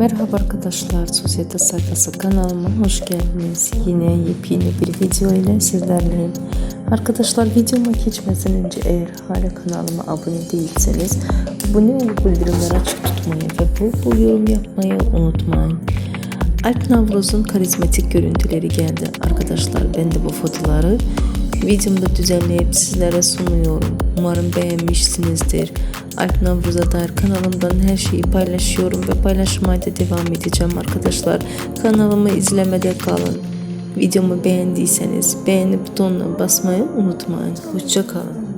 Merhaba arkadaşlar, Sosyete Sayfası kanalıma hoş geldiniz. Yine yepyeni bir video ile sizlerleyim. Arkadaşlar videoma geçmeden önce eğer hala kanalıma abone değilseniz abone olup bildirimleri açık tutmayı ve bol bol yorum yapmayı unutmayın. Alp Navruz'un karizmatik görüntüleri geldi. Arkadaşlar ben de bu fotoları videomda düzenleyip sizlere sunuyorum. Umarım beğenmişsinizdir. Alp Navruz'a dair kanalımdan her şeyi paylaşıyorum ve paylaşmaya da devam edeceğim arkadaşlar. Kanalımı izlemede kalın. Videomu beğendiyseniz beğeni butonuna basmayı unutmayın. Hoşçakalın.